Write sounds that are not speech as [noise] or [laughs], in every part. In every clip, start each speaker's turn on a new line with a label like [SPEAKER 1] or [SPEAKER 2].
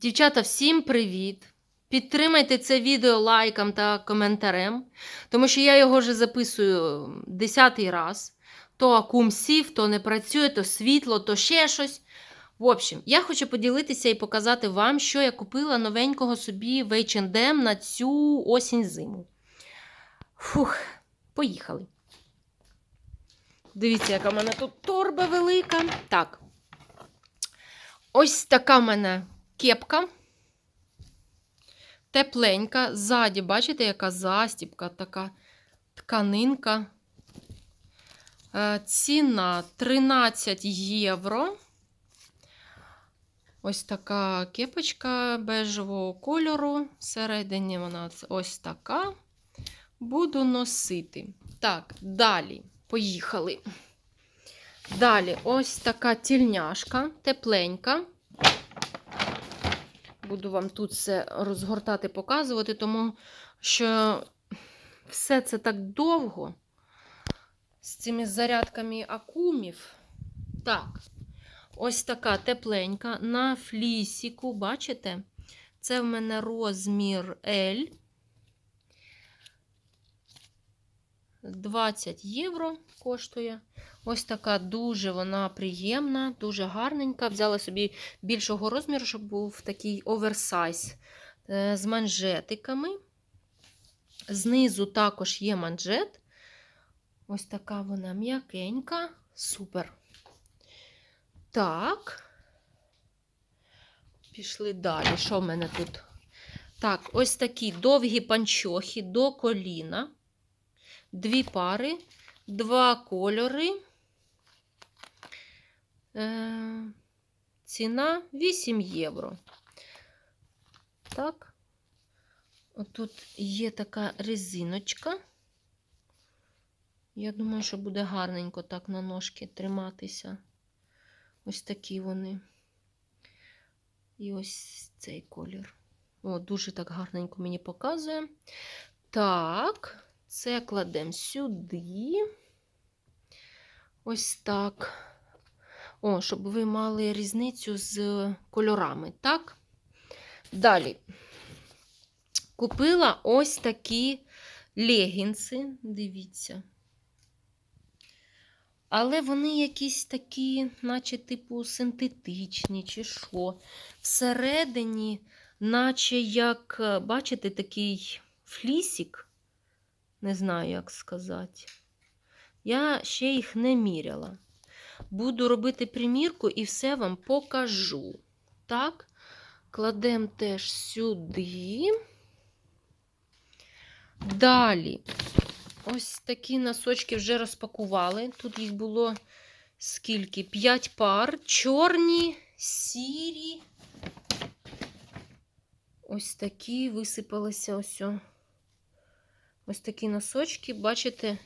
[SPEAKER 1] Дівчата, всім привіт! Підтримайте це відео лайком та коментарем, тому що я його вже записую десятий раз. То акум сів, то не працює, то світло, то ще щось. В общем, я хочу поділитися і показати вам, що я купила новенького собі в H&M на цю осінь-зиму. Фух, поїхали. Дивіться, яка в мене тут торба велика. Так. Ось така в мене кепка. Тепленька. Ззаді, бачите, яка застібка, така тканинка. Е, Ціна 13 євро. Ось така кепочка бежевого кольору. Всередині вона ось така. Буду носити. Так, далі. Поїхали. Далі, ось така тільняшка, тепленька. Буду вам тут все розгортати, показувати, тому що все це так довго з цими зарядками акумів. Так, ось така тепленька на флісіку, бачите? Це в мене розмір L. 20 євро коштує. Ось така дуже вона приємна, дуже гарненька. Взяла собі більшого розміру, щоб був такий оверсайз е, з манжетиками. Знизу також є манжет. Ось така вона м'якенька. Супер. Так. Пішли далі. Що в мене тут? Так, ось такі довгі панчохи до коліна. Дві пари, два кольори. Е, ціна 8 євро. Так. Отут є така резиночка. Я думаю, що буде гарненько так на ножки триматися. Ось такі вони. І ось цей колір. О, дуже так гарненько мені показує. Так. Це кладемо сюди. Ось так. О, щоб ви мали різницю з кольорами, так? Далі. Купила ось такі легінси, дивіться. Але вони якісь такі, наче, типу, синтетичні, чи що. Всередині, наче як, бачите, такий флісік. Не знаю, як сказати. Я ще їх не міряла. Буду робити примірку і все вам покажу. Так, кладемо теж сюди. Далі, ось такі носочки вже розпакували. Тут їх було скільки? 5 пар. Чорні, сірі. Ось такі висипалися ось. Ось такі носочки, бачите,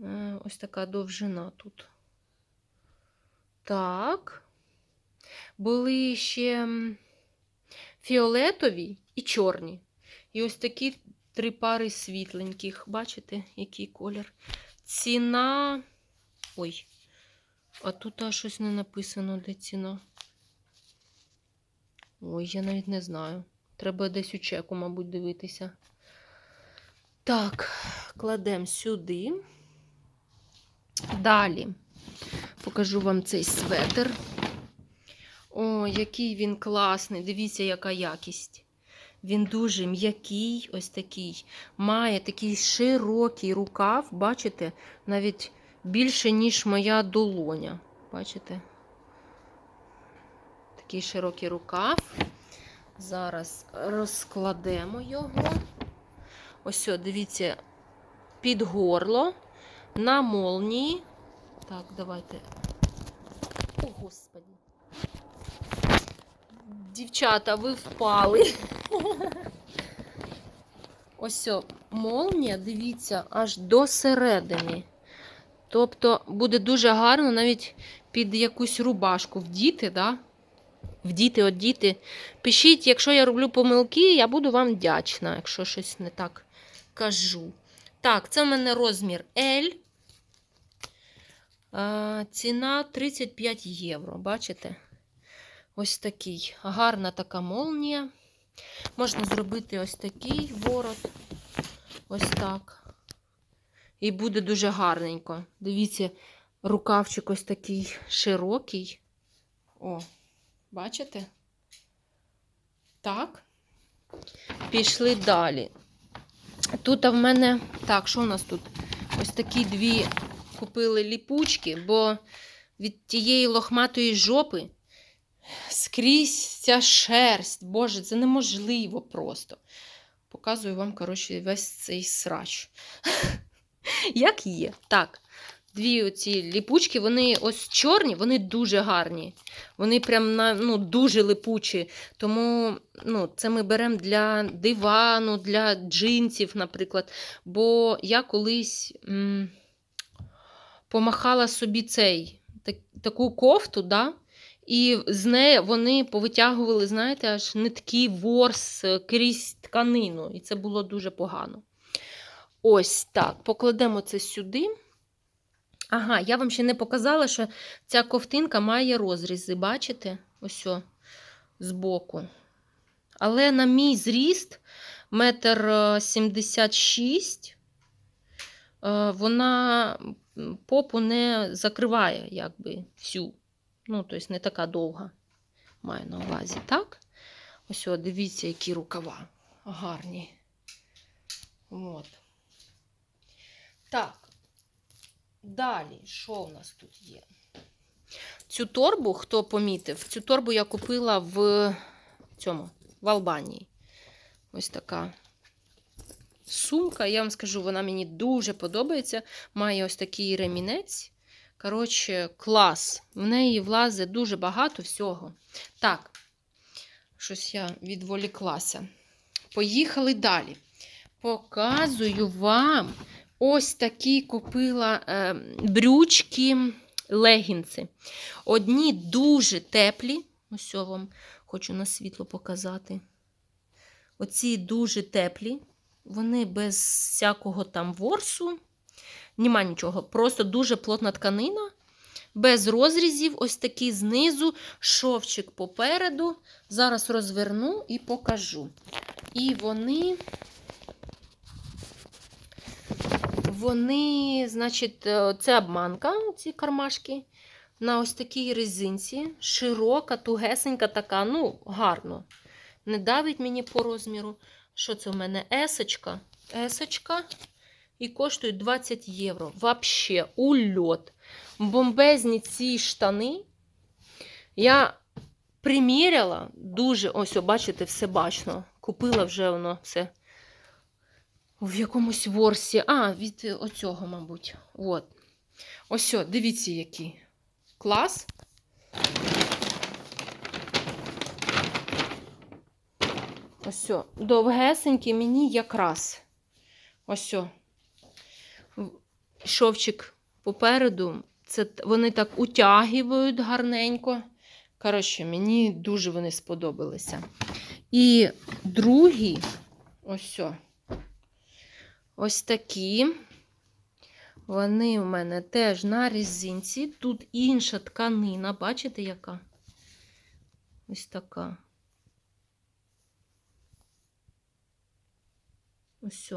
[SPEAKER 1] е, ось така довжина тут. Так. Були ще фіолетові і чорні. І ось такі три пари світленьких. Бачите, який колір? Ціна. Ой, а тут аж щось не написано, де ціна. Ой, я навіть не знаю. Треба десь у чеку, мабуть, дивитися. Так, кладемо сюди. Далі покажу вам цей светр. О, який він класний. Дивіться, яка якість. Він дуже м'який, ось такий. Має такий широкий рукав, бачите, навіть більше, ніж моя долоня. Бачите? Такий широкий рукав. Зараз розкладемо його. Ось, дивіться, під горло, на молнії. Так, давайте. О, Господи. Дівчата, ви впали. Ось, молнія, дивіться, аж до середини. Тобто буде дуже гарно навіть під якусь рубашку вдіти, да? Вдіти, одіти. Пишіть, якщо я роблю помилки, я буду вам вдячна, якщо щось не так кажу. Так, це в мене розмір L. Ціна 35 євро. Бачите? Ось такий. Гарна така молнія. Можна зробити ось такий ворот. Ось так. І буде дуже гарненько. Дивіться, рукавчик ось такий широкий. О, бачите? Так. Пішли далі. Тут в мене. Так, що у нас тут? Ось такі дві купили ліпучки, бо від тієї лохматої жопи скрізь ця шерсть. Боже, це неможливо просто. Показую вам, коротше, весь цей срач. [laughs] Як є. Так, дві оці ліпучки, вони ось чорні, вони дуже гарні. Вони прям на, ну, дуже липучі. Тому ну, це ми беремо для дивану, для джинсів, наприклад. Бо я колись м, помахала собі цей, так, таку кофту, да? і з неї вони повитягували, знаєте, аж нитки, ворс е, крізь тканину. І це було дуже погано. Ось так. Покладемо це сюди. Ага, я вам ще не показала, що ця ковтинка має розрізи, бачите? Ось збоку. Але на мій зріст, метр е, сімдесят шість, е, вона попу не закриває, якби, всю. Ну, тобто не така довга. Маю на увазі, так? Ось, дивіться, які рукава гарні. От. Так. Далі, що у нас тут є? Цю торбу, хто помітив, цю торбу я купила в цьому, в Албанії. Ось така сумка. Я вам скажу, вона мені дуже подобається. Має ось такий ремінець. Коротше, клас. В неї влазить дуже багато всього. Так, щось я відволіклася. Поїхали далі. Показую вам ось такі купила е, брючки, легінси. Одні дуже теплі. Ось я вам хочу на світло показати. Оці дуже теплі. Вони без всякого там ворсу. Нема нічого. Просто дуже плотна тканина. Без розрізів, ось такий знизу, шовчик попереду. Зараз розверну і покажу. І вони. Вони, значить, е, це обманка, ці кармашки. На ось такій резинці. Широка, тугесенька така, ну, гарно. Не давить мені по розміру. Що це в мене? Есочка. Есочка. І коштують 20 євро. Вообще, ульот. Бомбезні ці штани. Я приміряла дуже, ось, бачите, все бачно. Купила вже воно все в якомусь ворсі. А, від оцього, мабуть. От. Ось, о, дивіться, які. Клас. Ось, о, довгесенькі мені якраз. Ось. о. Шовчик попереду. Це вони так утягують гарненько. Коротше, мені дуже вони сподобалися. І другі, ось. Ось такі. Вони у мене теж на резинці. Тут інша тканина, бачите, яка? Ось така. Ось.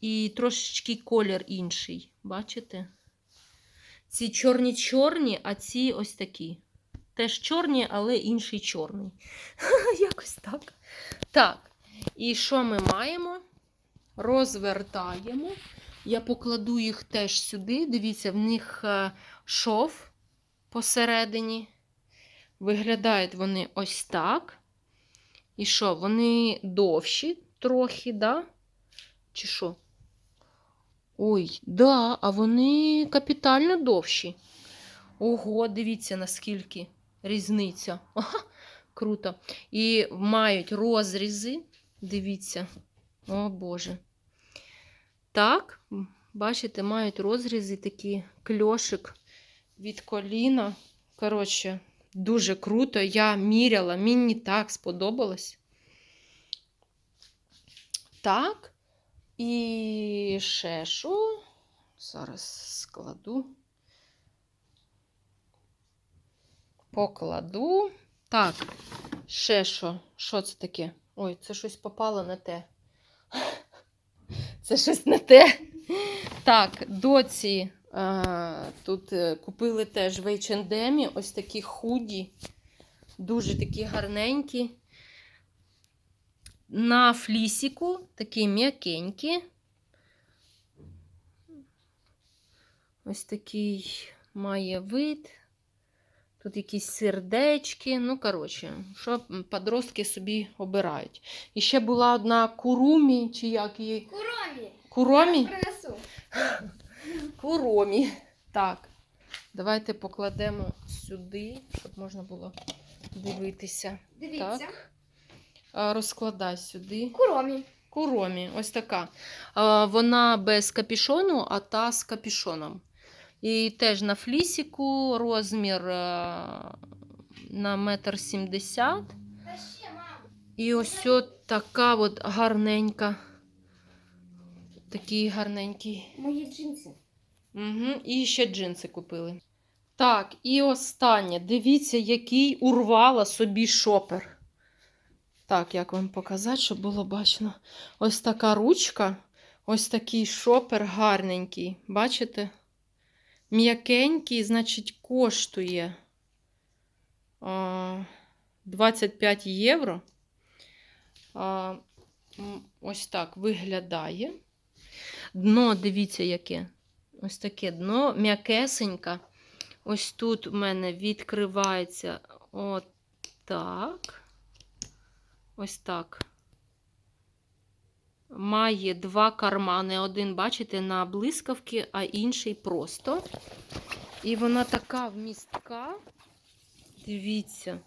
[SPEAKER 1] І трошечки колір інший. Бачите? Ці чорні-чорні, а ці ось такі. Теж чорні, але інший чорний. [laughs] Якось так. Так. І що ми маємо? Розвертаємо. Я покладу їх теж сюди. Дивіться, в них е, шов посередині. Виглядають вони ось так. І що? Вони довші трохи, да? Чи що? Ой, да, а вони капітально довші. Ого, дивіться, наскільки різниця. [laughs] Ага, круто. І мають розрізи. Дивіться. О Боже. Так, бачите, мають розрізи такі кльошик від коліна. Коротше, дуже круто. Я міряла, мені так сподобалось. Так. І ще що? Зараз складу. покладу. Так, ще що? Що це таке? Ой, це щось попало на те. Це щось не те. Так, доці е, тут е, купили теж в H&M ось такі худі, дуже такі гарненькі. На флісіку, такі м'якенькі. Ось такий має вид. Тут якісь сердечки. Ну, коротше, що подростки собі обирають. І ще була одна курумі, чи як її?
[SPEAKER 2] Куромі.
[SPEAKER 1] Куромі?
[SPEAKER 2] Принесу.
[SPEAKER 1] Куромі. Так. Давайте покладемо сюди, щоб можна було дивитися.
[SPEAKER 2] Дивіться.
[SPEAKER 1] Так. Розкладай сюди.
[SPEAKER 2] Куромі.
[SPEAKER 1] Куромі, ось така. Вона без капішону, а та з капішоном. І теж на флісіку розмір е, на метр сімдесят. І ось от така от гарненька. Такий гарненький.
[SPEAKER 2] Мої джинси.
[SPEAKER 1] Угу. І ще джинси купили. Так, і останнє. Дивіться, який урвала собі шопер. Так, як вам показати, щоб було бачно. Ось така ручка, ось такий шопер гарненький. Бачите? М'якенький, значить, коштує 25 євро. Ось так виглядає. Дно, дивіться, яке. Ось таке дно, м'якесеньке. Ось тут у мене відкривається от так. Ось так. Має два кармани. Один, бачите, на блискавки, а інший просто. І вона така вмістка. Дивіться.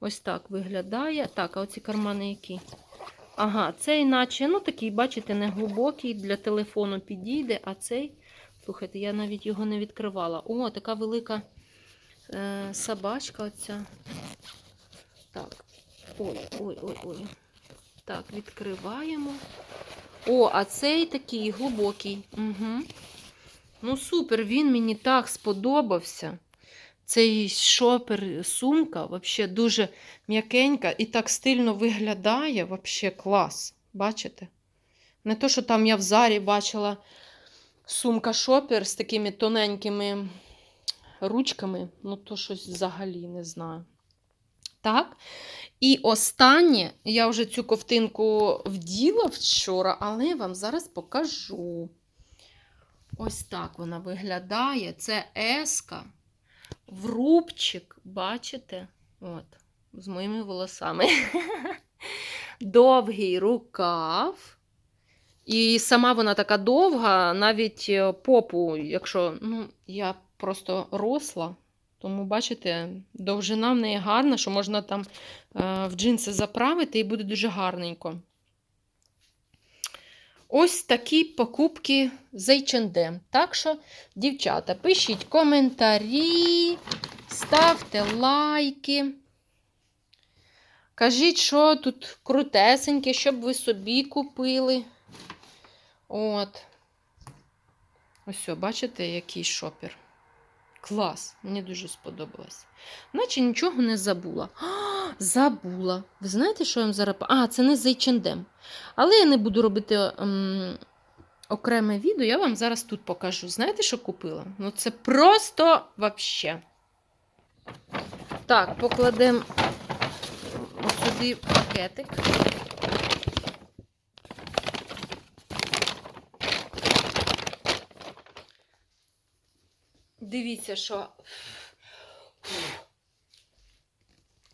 [SPEAKER 1] Ось так виглядає. Так, а оці кармани які? Ага, цей наче, ну такий, бачите, не глибокий, для телефону підійде, а цей, слухайте, я навіть його не відкривала. О, така велика е, собачка оця. Так. Ой, ой, ой, ой. Так, відкриваємо. О, а цей такий глибокий. Угу. Ну, супер, він мені так сподобався. Цей шопер, сумка, взагалі дуже м'якенька і так стильно виглядає, взагалі клас. Бачите? Не то, що там я в зарі бачила сумка шопер з такими тоненькими ручками, ну то щось взагалі не знаю. Так. І останнє, я вже цю ковтинку вділа вчора, але я вам зараз покажу. Ось так вона виглядає. Це еска в рубчик, бачите? От, з моїми волосами. [laughs] Довгий рукав. І сама вона така довга, навіть е, попу, якщо ну, я просто росла, тому, бачите, довжина в неї гарна, що можна там е, в джинси заправити і буде дуже гарненько. Ось такі покупки з H&M. Так що, дівчата, пишіть коментарі, ставте лайки. Кажіть, що тут крутесеньке, щоб ви собі купили. От. Ось, бачите, який шопер. Клас, мені дуже сподобалось. Наче нічого не забула. А, забула. Ви знаєте, що я вам зараз. А, це не з H&M. Але я не буду робити ем, окреме відео, я вам зараз тут покажу. Знаєте, що купила? Ну, це просто вообще. Так, покладемо сюди пакетик. Дивіться, що.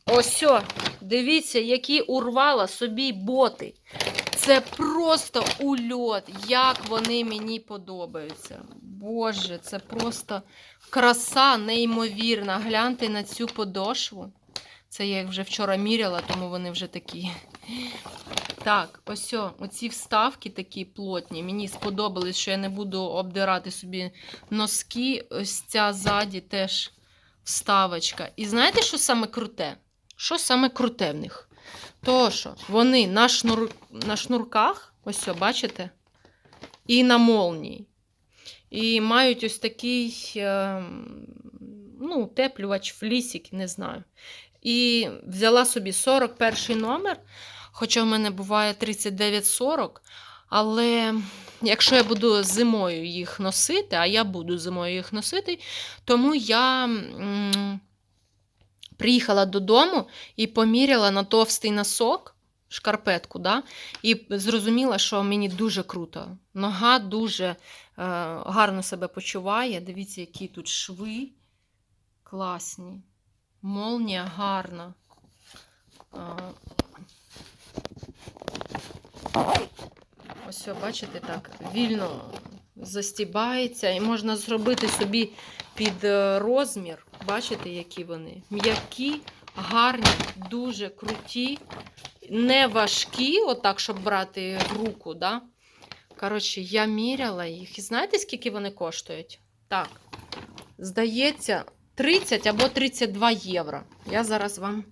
[SPEAKER 1] Ось, дивіться, які урвала собі боти. Це просто ульот, як вони мені подобаються. Боже, це просто краса неймовірна. Гляньте на цю подошву. Це я їх вже вчора міряла, тому вони вже такі. Так, ось оці вставки такі плотні. Мені сподобались, що я не буду обдирати собі носки. Ось ця ззаді теж вставочка. І знаєте, що саме круте? Що саме круте в них? То, що вони на, шнур... на шнурках, ось о, бачите? І на молнії. І мають ось такий, е, ну, утеплювач, флісик, не знаю. І взяла собі 41 номер, хоча в мене буває 39-40. Але якщо я буду зимою їх носити, а я буду зимою їх носити, тому я м, приїхала додому і поміряла на товстий носок, шкарпетку, да, і зрозуміла, що мені дуже круто. Нога дуже е, гарно себе почуває. Дивіться, які тут шви класні. Молнія гарна. Ось, бачите, так, вільно застібається, і можна зробити собі під е, розмір. Бачите, які вони? М'які, гарні, дуже круті, не важкі, отак, щоб брати в руку. Да? Коротше, я міряла їх. І знаєте, скільки вони коштують? Так, здається, 30 або 32 євро. Я зараз вам.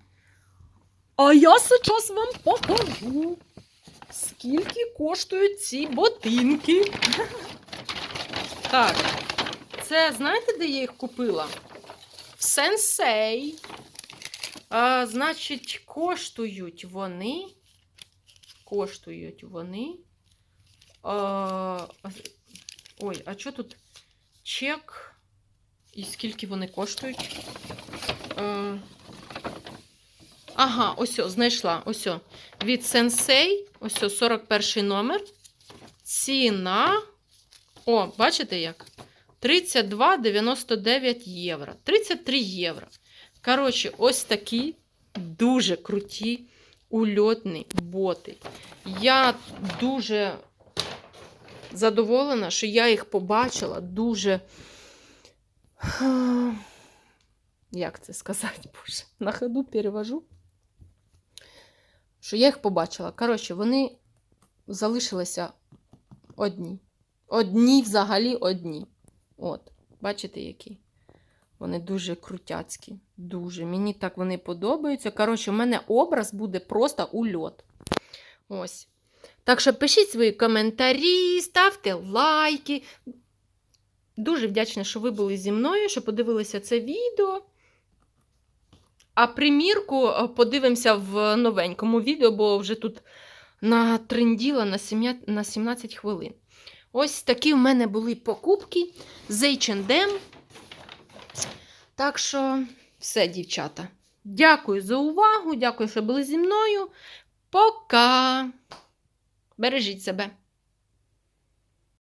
[SPEAKER 1] А я зараз вам покажу, скільки коштують ці ботинки. Так, це знаєте, де я їх купила? В сенсей. А, значить, коштують вони. Коштують вони. А, ой, а що тут чек? І скільки вони коштують? Ага, ось, знайшла. Ось. Від Sensei, ось о, 41 номер. Ціна. О, бачите як? 32,99 євро. 33 євро. Коротше, ось такі дуже круті ульотні боти. Я дуже задоволена, що я їх побачила. Дуже. Як це сказати, Боже? На ходу перевожу. Що я їх побачила. Коротше, вони залишилися одні. Одні взагалі одні. От, бачите, які? Вони дуже крутяцькі. Дуже. Мені так вони подобаються. Коротше, у мене образ буде просто ульот. Ось. Так що пишіть свої коментарі, ставте лайки. Дуже вдячна, що ви були зі мною, що подивилися це відео. А примірку е, подивимося в новенькому відео, бо вже тут натренділа на 7 на 17 хвилин. Ось такі в мене були покупки з H&M. Так що, все, дівчата. Дякую за увагу, дякую, що були зі мною. Пока! Бережіть себе!